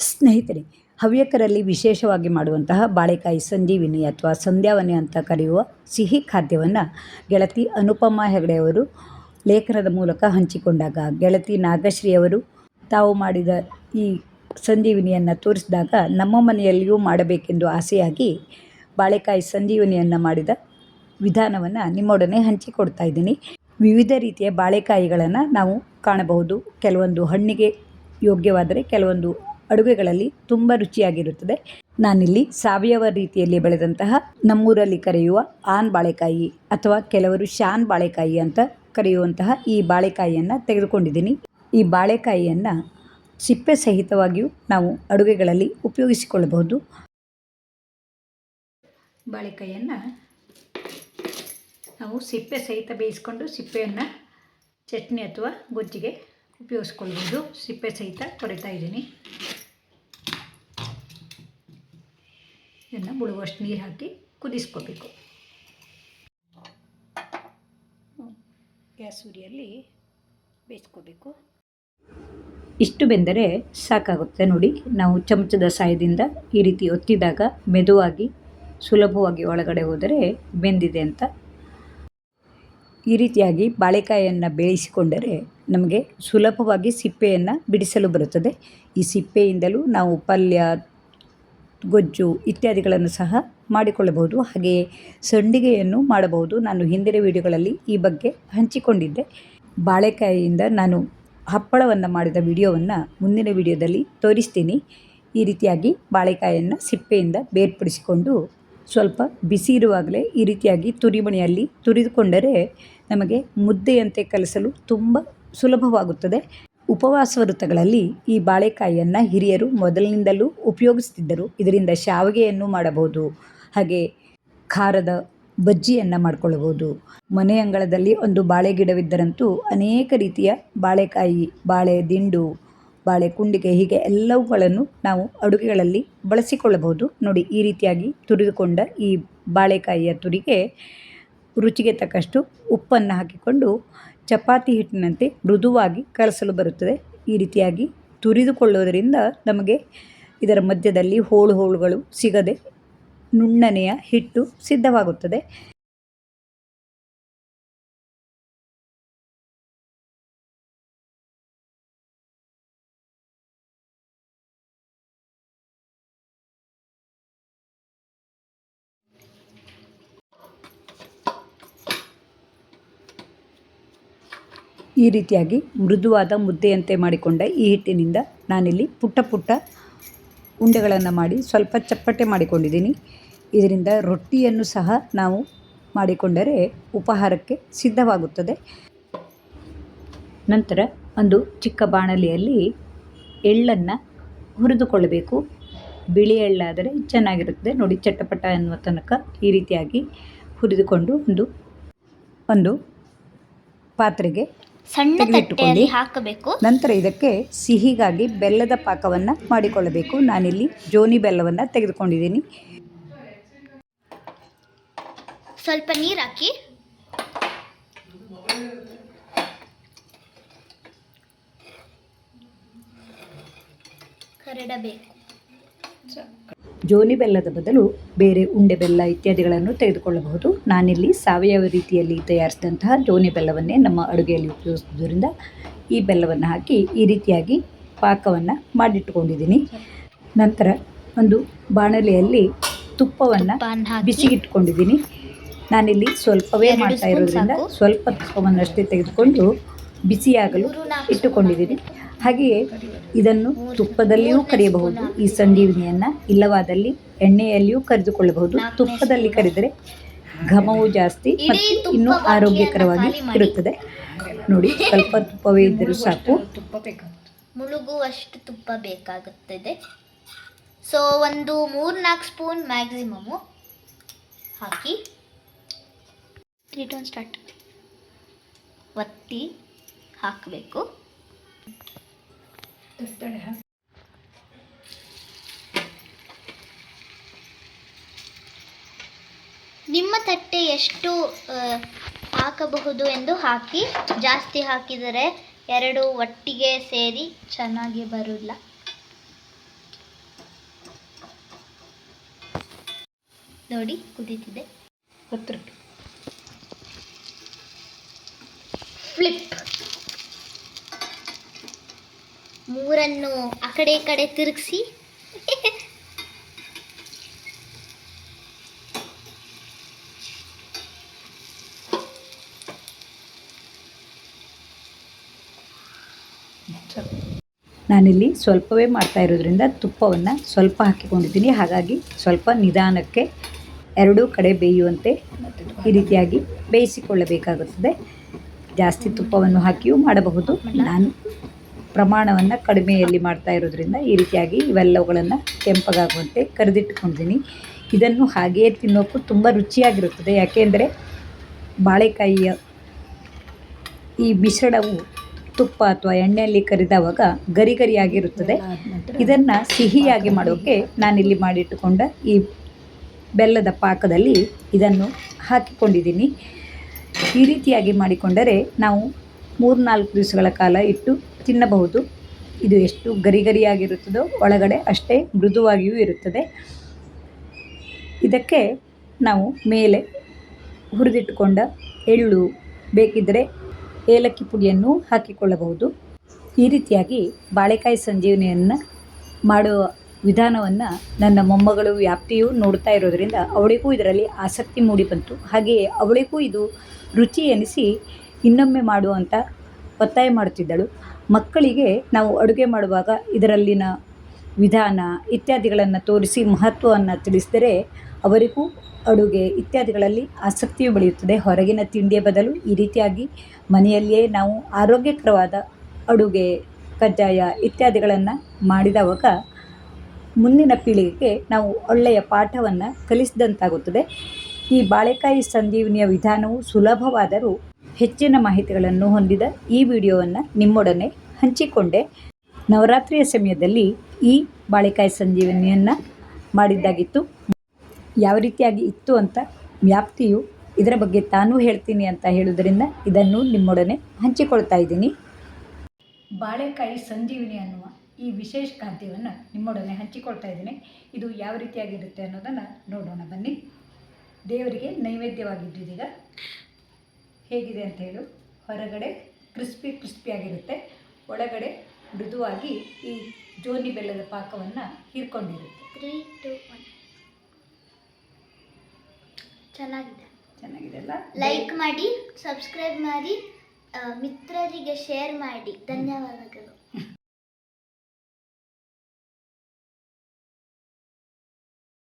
ಸ್ನೇಹಿತರೆ, ಹವ್ಯಕರಲ್ಲಿ ವಿಶೇಷವಾಗಿ ಮಾಡುವಂತಹ ಬಾಳೆಕಾಯಿ ಸಂಜೀವಿನಿ ಅಥವಾ ಸಂಧ್ಯಾವನಿ ಅಂತ ಕರೆಯುವ ಸಿಹಿ ಖಾದ್ಯವನ್ನು ಗೆಳತಿ ಅನುಪಮ ಹೆಗಡೆಯವರು ಲೇಖನದ ಮೂಲಕ ಹಂಚಿಕೊಂಡಾಗ, ಗೆಳತಿ ನಾಗಶ್ರೀಯವರು ತಾವು ಮಾಡಿದ ಈ ಸಂಜೀವಿನಿಯನ್ನು ತೋರಿಸಿದಾಗ ನಮ್ಮ ಮನೆಯಲ್ಲಿಯೂ ಮಾಡಬೇಕೆಂದು ಆಸೆಯಾಗಿ ಬಾಳೆಕಾಯಿ ಸಂಜೀವಿನಿಯನ್ನು ಮಾಡಿದ ವಿಧಾನವನ್ನು ನಿಮ್ಮೊಡನೆ ಹಂಚಿಕೊಡ್ತಾ ಇದ್ದೀನಿ. ವಿವಿಧ ರೀತಿಯ ಬಾಳೆಕಾಯಿಗಳನ್ನು ನಾವು ಕಾಣಬಹುದು. ಕೆಲವೊಂದು ಹಣ್ಣಿಗೆ ಯೋಗ್ಯವಾದರೆ, ಕೆಲವೊಂದು ಅಡುಗೆಗಳಲ್ಲಿ ತುಂಬ ರುಚಿಯಾಗಿರುತ್ತದೆ. ನಾನಿಲ್ಲಿ ಸಾವಯವ ರೀತಿಯಲ್ಲಿ ಬೆಳೆದಂತಹ ನಮ್ಮೂರಲ್ಲಿ ಕರೆಯುವ ಆನ್ ಬಾಳೆಕಾಯಿ ಅಥವಾ ಕೆಲವರು ಶಾನ್ ಬಾಳೆಕಾಯಿ ಅಂತ ಕರೆಯುವಂತಹ ಈ ಬಾಳೆಕಾಯಿಯನ್ನು ತೆಗೆದುಕೊಂಡಿದ್ದೀನಿ. ಈ ಬಾಳೆಕಾಯಿಯನ್ನು ಸಿಪ್ಪೆ ಸಹಿತವಾಗಿಯೂ ನಾವು ಅಡುಗೆಗಳಲ್ಲಿ ಉಪಯೋಗಿಸಿಕೊಳ್ಳಬಹುದು. ಬಾಳೆಕಾಯಿಯನ್ನು ನಾವು ಸಿಪ್ಪೆ ಸಹಿತ ಬೇಯಿಸ್ಕೊಂಡು ಸಿಪ್ಪೆಯನ್ನು ಚಟ್ನಿ ಅಥವಾ ಗೊಜ್ಜಿಗೆ ಉಪಯೋಗಿಸ್ಕೊಳ್ಬೋದು ಸಿಪ್ಪೆ ಸಹಿತ ಕೊರಿತಾ ಇದ್ದೀನಿ. ಇದನ್ನು ಮುಳುಗುವಷ್ಟು ನೀರು ಹಾಕಿ ಕುದಿಸ್ಕೋಬೇಕು. ಗ್ಯಾಸ್ ಉರಿಯಲ್ಲಿ ಬೇಯಿಸ್ಕೋಬೇಕು. ಇಷ್ಟು ಬೆಂದರೆ ಸಾಕಾಗುತ್ತೆ ನೋಡಿ. ನಾವು ಚಮಚದ ಸಹಾಯದಿಂದ ಈ ರೀತಿ ಒತ್ತಿದಾಗ ಮೆದುವಾಗಿ, ಸುಲಭವಾಗಿ ಒಳಗಡೆ ಹೋದರೆ ಬೆಂದಿದೆ ಅಂತ. ಈ ರೀತಿಯಾಗಿ ಬಾಳೆಕಾಯಿಯನ್ನು ಬೇಯಿಸಿಕೊಂಡರೆ ನಮಗೆ ಸುಲಭವಾಗಿ ಸಿಪ್ಪೆಯನ್ನು ಬಿಡಿಸಲು ಬರುತ್ತದೆ. ಈ ಸಿಪ್ಪೆಯಿಂದಲೂ ನಾವು ಪಲ್ಯ ಗೊಜ್ಜು ಇತ್ಯಾದಿಗಳನ್ನು ಸಹ ಮಾಡಿಕೊಳ್ಳಬಹುದು. ಹಾಗೆಯೇ ಸಂಡಿಗೆಯನ್ನು ಮಾಡಬಹುದು. ನಾನು ಹಿಂದಿನ ವೀಡಿಯೋಗಳಲ್ಲಿ ಈ ಬಗ್ಗೆ ಹಂಚಿಕೊಂಡಿದ್ದೆ. ಬಾಳೆಕಾಯಿಯಿಂದ ನಾನು ಹಪ್ಪಳವನ್ನು ಮಾಡಿದ ವಿಡಿಯೋವನ್ನು ಮುಂದಿನ ವಿಡಿಯೋದಲ್ಲಿ ತೋರಿಸ್ತೀನಿ. ಈ ರೀತಿಯಾಗಿ ಬಾಳೆಕಾಯಿಯನ್ನು ಸಿಪ್ಪೆಯಿಂದ ಬೇರ್ಪಡಿಸಿಕೊಂಡು ಸ್ವಲ್ಪ ಬಿಸಿ ಇರುವಾಗಲೇ ಈ ರೀತಿಯಾಗಿ ತುರಿಮಣಿಯಲ್ಲಿ ತುರಿದುಕೊಂಡರೆ ನಮಗೆ ಮುದ್ದೆಯಂತೆ ಕಲಿಸಲು ತುಂಬ ಸುಲಭವಾಗುತ್ತದೆ. ಉಪವಾಸ ವ್ರತಗಳಲ್ಲಿ ಈ ಬಾಳೆಕಾಯಿಯನ್ನು ಹಿರಿಯರು ಮೊದಲಿನಿಂದಲೂ ಉಪಯೋಗಿಸ್ತಿದ್ದರು. ಇದರಿಂದ ಶಾವಿಗೆಯನ್ನು ಮಾಡಬಹುದು. ಹಾಗೆ ಖಾರದ ಬಜ್ಜಿಯನ್ನು ಮಾಡಿಕೊಳ್ಳಬಹುದು ಮನೆ ಅಂಗಳದಲ್ಲಿ ಒಂದು ಬಾಳೆ ಗಿಡವಿದ್ದರಂತೂ ಅನೇಕ ರೀತಿಯ ಬಾಳೆಕಾಯಿ, ಬಾಳೆ ದಿಂಡು, ಬಾಳೆ ಕುಂಡಿಗೆ ಹೀಗೆ ಎಲ್ಲವುಗಳನ್ನು ನಾವು ಅಡುಗೆಗಳಲ್ಲಿ ಬಳಸಿಕೊಳ್ಳಬಹುದು. ನೋಡಿ, ಈ ರೀತಿಯಾಗಿ ತುರಿದುಕೊಂಡ ಈ ಬಾಳೆಕಾಯಿಯ ತುರಿಗೆ ರುಚಿಗೆ ತಕ್ಕಷ್ಟು ಉಪ್ಪನ್ನು ಹಾಕಿಕೊಂಡು ಚಪಾತಿ ಹಿಟ್ಟಿನಂತೆ ಮೃದುವಾಗಿ ಕಲಸಲು ಬರುತ್ತದೆ. ಈ ರೀತಿಯಾಗಿ ತುರಿದುಕೊಳ್ಳುವುದರಿಂದ ನಮಗೆ ಇದರ ಮಧ್ಯದಲ್ಲಿ ಹೋಳು ಹೋಳುಗಳು ಸಿಗದೆ ನುಣ್ಣನೆಯ ಹಿಟ್ಟು ಸಿದ್ಧವಾಗುತ್ತದೆ. ಈ ರೀತಿಯಾಗಿ ಮೃದುವಾದ ಮುದ್ದೆಯಂತೆ ಮಾಡಿಕೊಂಡ ಈ ಹಿಟ್ಟಿನಿಂದ ನಾನಿಲ್ಲಿ ಪುಟ್ಟ ಪುಟ್ಟ ಉಂಡೆಗಳನ್ನು ಮಾಡಿ ಸ್ವಲ್ಪ ಚಪ್ಪಟೆ ಮಾಡಿಕೊಂಡಿದ್ದೀನಿ. ಇದರಿಂದ ರೊಟ್ಟಿಯನ್ನು ಸಹ ನಾವು ಮಾಡಿಕೊಂಡರೆ ಉಪಹಾರಕ್ಕೆ ಸಿದ್ಧವಾಗುತ್ತದೆ. ನಂತರ ಒಂದು ಚಿಕ್ಕ ಬಾಣಲಿಯಲ್ಲಿ ಎಳ್ಳನ್ನು ಹುರಿದುಕೊಳ್ಳಬೇಕು. ಬಿಳಿ ಎಳ್ಳಾದರೆ ಚೆನ್ನಾಗಿರುತ್ತದೆ. ನೋಡಿ, ಚಟಪಟ ಅನ್ನುವ ತನಕ ಈ ರೀತಿಯಾಗಿ ಹುರಿದುಕೊಂಡು ಒಂದು ಒಂದು ಪಾತ್ರೆಗೆ ಸಣ್ಣ ತಟ್ಟೆಯಲ್ಲಿ ಹಾಕಬೇಕು. ನಂತರ ಇದಕ್ಕೆ ಸಿಹಿಗಾಗಿ ಬೆಲ್ಲದ ಪಾಕವನ್ನು ಮಾಡಿಕೊಳ್ಳಬೇಕು. ನಾನಿಲ್ಲಿ ಜೋನಿ ಬೆಲ್ಲವನ್ನು ತೆಗೆದುಕೊಂಡಿದ್ದೀನಿ. ಸ್ವಲ್ಪ ನೀರು ಹಾಕಿ. ಕರಡಬೇಕು. ಜೋನಿ ಬೆಲ್ಲದ ಬದಲು ಬೇರೆ ಉಂಡೆ ಬೆಲ್ಲ ಇತ್ಯಾದಿಗಳನ್ನು ತೆಗೆದುಕೊಳ್ಳಬಹುದು. ನಾನಿಲ್ಲಿ ಸಾವಯವ ರೀತಿಯಲ್ಲಿ ತಯಾರಿಸಿದಂತಹ ಜೋನಿ ಬೆಲ್ಲವನ್ನೇ ನಮ್ಮ ಅಡುಗೆಯಲ್ಲಿ ಉಪಯೋಗಿಸುವುದರಿಂದ ಈ ಬೆಲ್ಲವನ್ನು ಹಾಕಿ ಈ ರೀತಿಯಾಗಿ ಪಾಕವನ್ನು ಮಾಡಿಟ್ಟುಕೊಂಡಿದ್ದೀನಿ. ನಂತರ ಒಂದು ಬಾಣಲೆಯಲ್ಲಿ ತುಪ್ಪವನ್ನು ತುಪ್ಪವನ್ನು ಬಿಸಿಗಿಟ್ಕೊಂಡಿದ್ದೀನಿ. ನಾನಿಲ್ಲಿ ಸ್ವಲ್ಪವೇ ಮಾಡ್ತಾ ಇರೋದ್ರಿಂದ. ಸ್ವಲ್ಪ ತುಪ್ಪವನ್ನಷ್ಟೇ ತೆಗೆದುಕೊಂಡು ಬಿಸಿಯಾಗಲು ಇಟ್ಟುಕೊಂಡಿದ್ದೀನಿ. ಹಾಗೆಯೇ ಇದನ್ನು ತುಪ್ಪದಲ್ಲಿಯೂ ಕರಿಯಬಹುದು. ಈ ಸಂಜೀವಿನಿಯನ್ನು ಇಲ್ಲವಾದಲ್ಲಿ ಎಣ್ಣೆಯಲ್ಲಿಯೂ ಕರೆದುಕೊಳ್ಳಬಹುದು. ತುಪ್ಪದಲ್ಲಿ ಕರಿದರೆ ಘಮವು ಜಾಸ್ತಿ ಮತ್ತು ಇನ್ನೂ ಆರೋಗ್ಯಕರವಾಗಿ ಇರುತ್ತದೆ. ನೋಡಿ ಸ್ವಲ್ಪ ತುಪ್ಪವೇ ಇದ್ದರೂ ಸಾಕು. ಮುಳುಗುವಷ್ಟು ತುಪ್ಪ ಬೇಕಾಗುತ್ತದೆ. ಸೊ ಒಂದು ಮೂರ್ನಾಲ್ಕು ಸ್ಪೂನ್ ಮ್ಯಾಕ್ಸಿಮಮು ಹಾಕಿ. ತ್ರೀ ಟೋನ್ ಸ್ಟಾರ್ಟ್ ಒತ್ತಿ ಹಾಕಬೇಕು. ನಿಮ್ಮ ತಟ್ಟೆ ಎಷ್ಟು ಹಾಕಬಹುದು ಎಂದು ಹಾಕಿ ಜಾಸ್ತಿ ಹಾಕಿದರೆ ಎರಡು ಒಟ್ಟಿಗೆ ಸೇರಿ ಚೆನ್ನಾಗಿ ಬರಲ್ಲ ನೋಡಿ ಕುದೀತಿದೆ. ಫ್ಲಿಪ್ ಮೂರನ್ನು ಆ ಕಡೆ ಈ ಕಡೆ ತಿರುಗಿಸಿ. ನಾನಿಲ್ಲಿ ಸ್ವಲ್ಪವೇ ಮಾಡ್ತಾ ಇರೋದ್ರಿಂದ ತುಪ್ಪವನ್ನು ಸ್ವಲ್ಪ ಹಾಕಿಕೊಂಡಿದ್ದೀನಿ. ಹಾಗಾಗಿ ಸ್ವಲ್ಪ ನಿಧಾನಕ್ಕೆ ಎರಡೂ ಕಡೆ ಬೇಯುವಂತೆ ಈ ರೀತಿಯಾಗಿ ಬೇಯಿಸಿಕೊಳ್ಳಬೇಕಾಗುತ್ತದೆ. ಜಾಸ್ತಿ ತುಪ್ಪವನ್ನು ಹಾಕಿಯೂ ಮಾಡಬಹುದು. ನಾನು ಪ್ರಮಾಣವನ್ನು ಕಡಿಮೆಯಲ್ಲಿ ಮಾಡ್ತಾ ಇರೋದ್ರಿಂದ ಈ ರೀತಿಯಾಗಿ ಇವೆಲ್ಲವುಗಳನ್ನು ಕೆಂಪಗಾಗುವಂತೆ ಕರೆದಿಟ್ಕೊಂಡಿದ್ದೀನಿ ಇದನ್ನು ಹಾಗೆಯೇ ತಿನ್ನೋಕ್ಕೂ ತುಂಬ ರುಚಿಯಾಗಿರುತ್ತದೆ. ಯಾಕೆಂದರೆ ಬಾಳೆಕಾಯಿಯ ಈ ಮಿಶ್ರಣವು ತುಪ್ಪ ಅಥವಾ ಎಣ್ಣೆಯಲ್ಲಿ ಕರಿದವಾಗ ಗರಿ ಗರಿಯಾಗಿರುತ್ತದೆ ಇದನ್ನು ಸಿಹಿಯಾಗಿ ಮಾಡೋಕ್ಕೆ ನಾನಿಲ್ಲಿ ಮಾಡಿಟ್ಟುಕೊಂಡ ಈ ಬೆಲ್ಲದ ಪಾಕದಲ್ಲಿ ಇದನ್ನು ಹಾಕಿಕೊಂಡಿದ್ದೀನಿ ಈ ರೀತಿಯಾಗಿ ಮಾಡಿಕೊಂಡರೆ ನಾವು ಮೂರ್ನಾಲ್ಕು ದಿವಸಗಳ ಕಾಲ ಇಟ್ಟು ತಿನ್ನಬಹುದು. ಇದು ಎಷ್ಟು ಗರಿ ಗರಿಯಾಗಿರುತ್ತದೋ ಒಳಗಡೆ ಅಷ್ಟೇ ಮೃದುವಾಗಿಯೂ ಇರುತ್ತದೆ. ಇದಕ್ಕೆ ನಾವು ಮೇಲೆ ಹುರಿದಿಟ್ಟುಕೊಂಡ ಎಳ್ಳು ಬೇಕಿದ್ದರೆ ಏಲಕ್ಕಿ ಪುಡಿಯನ್ನು ಹಾಕಿಕೊಳ್ಳಬಹುದು. ಈ ರೀತಿಯಾಗಿ ಬಾಳೆಕಾಯಿ ಸಂಜೀವನಿಯನ್ನು ಮಾಡುವ ವಿಧಾನವನ್ನು ನನ್ನ ಮೊಮ್ಮಗಳು ವ್ಯಾಪ್ತಿಯು ನೋಡ್ತಾ ಇರೋದರಿಂದ ಅವಳಿಗೂ ಇದರಲ್ಲಿ ಆಸಕ್ತಿ ಮೂಡಿಬಂತು ಹಾಗೆಯೇ ಅವಳಿಗೂ ಇದು ರುಚಿ ಎನಿಸಿ ಇನ್ನೊಮ್ಮೆ ಮಾಡುವಂತ ಒತ್ತಾಯ ಮಾಡುತ್ತಿದ್ದಳು. ಮಕ್ಕಳಿಗೆ ನಾವು ಅಡುಗೆ ಮಾಡುವಾಗ ಇದರಲ್ಲಿನ ವಿಧಾನ ಇತ್ಯಾದಿಗಳನ್ನು ತೋರಿಸಿ ಮಹತ್ವವನ್ನು ತಿಳಿಸಿದರೆ ಅವರಿಗೂ ಅಡುಗೆ ಇತ್ಯಾದಿಗಳಲ್ಲಿ ಆಸಕ್ತಿಯು ಬೆಳೆಯುತ್ತದೆ. ಹೊರಗಿನ ತಿಂಡಿಯ ಬದಲು ಈ ರೀತಿಯಾಗಿ ಮನೆಯಲ್ಲಿಯೇ ನಾವು ಆರೋಗ್ಯಕರವಾದ ಅಡುಗೆ, ಕಜ್ಜಾಯ ಇತ್ಯಾದಿಗಳನ್ನು ಮಾಡಿದವಾಗ ಮುಂದಿನ ಪೀಳಿಗೆಗೆ ನಾವು ಒಳ್ಳೆಯ ಪಾಠವನ್ನು ಕಲಿಸಿದಂತಾಗುತ್ತದೆ. ಈ ಬಾಳೆಕಾಯಿ ಸಂಜೀವಿನಿಯ ವಿಧಾನವು ಸುಲಭವಾದರೂ ಹೆಚ್ಚಿನ ಮಾಹಿತಿಗಳನ್ನು ಹೊಂದಿದ ಈ ವಿಡಿಯೋವನ್ನು ನಿಮ್ಮೊಡನೆ ಹಂಚಿಕೊಂಡೆ. ನವರಾತ್ರಿಯ ಸಮಯದಲ್ಲಿ ಈ ಬಾಳೆಕಾಯಿ ಸಂಜೀವನಿಯನ್ನು ಮಾಡಿದ್ದಾಗಿತ್ತು. ಯಾವ ರೀತಿಯಾಗಿ ಇತ್ತು ಅಂತ ವ್ಯಾಪ್ತಿಯು ಇದರ ಬಗ್ಗೆ ತಾನೂ ಹೇಳ್ತೀನಿ ಅಂತ ಹೇಳುವುದರಿಂದ ಇದನ್ನು ನಿಮ್ಮೊಡನೆ ಹಂಚಿಕೊಳ್ತಾ ಇದ್ದೀನಿ. ಬಾಳೆಕಾಯಿ ಸಂಜೀವಿನಿ ಅನ್ನುವ ಈ ವಿಶೇಷ ಖಾದ್ಯವನ್ನು ನಿಮ್ಮೊಡನೆ ಹಂಚಿಕೊಳ್ತಾ ಇದ್ದೀನಿ. ಇದು ಯಾವ ರೀತಿಯಾಗಿರುತ್ತೆ ಅನ್ನೋದನ್ನು ನೋಡೋಣ ಬನ್ನಿ. ದೇವರಿಗೆ ನೈವೇದ್ಯವಾಗಿದ್ದಿದೀಗ ಹೇಗಿದೆ ಅಂತ ಹೇಳು. ಹೊರಗಡೆ ಕ್ರಿಸ್ಪಿ ಕ್ರಿಸ್ಪಿಯಾಗಿರುತ್ತೆ ಒಳಗಡೆ ಮೃದುವಾಗಿ ಈ ಜೋನಿ ಬೆಲ್ಲದ ಪಾಕವನ್ನು ಹೀರ್ಕೊಂಡಿರುತ್ತೆ. ತ್ರೀ ಟು ಒನ್ ಚೆನ್ನಾಗಿದೆ. ಚೆನ್ನಾಗಿದೆ ಅಲ್ಲ? ಲೈಕ್ ಮಾಡಿ ಸಬ್ಸ್ಕ್ರೈಬ್ ಮಾಡಿ ಮಿತ್ರರಿಗೆ ಶೇರ್ ಮಾಡಿ. ಧನ್ಯವಾದಗಳು.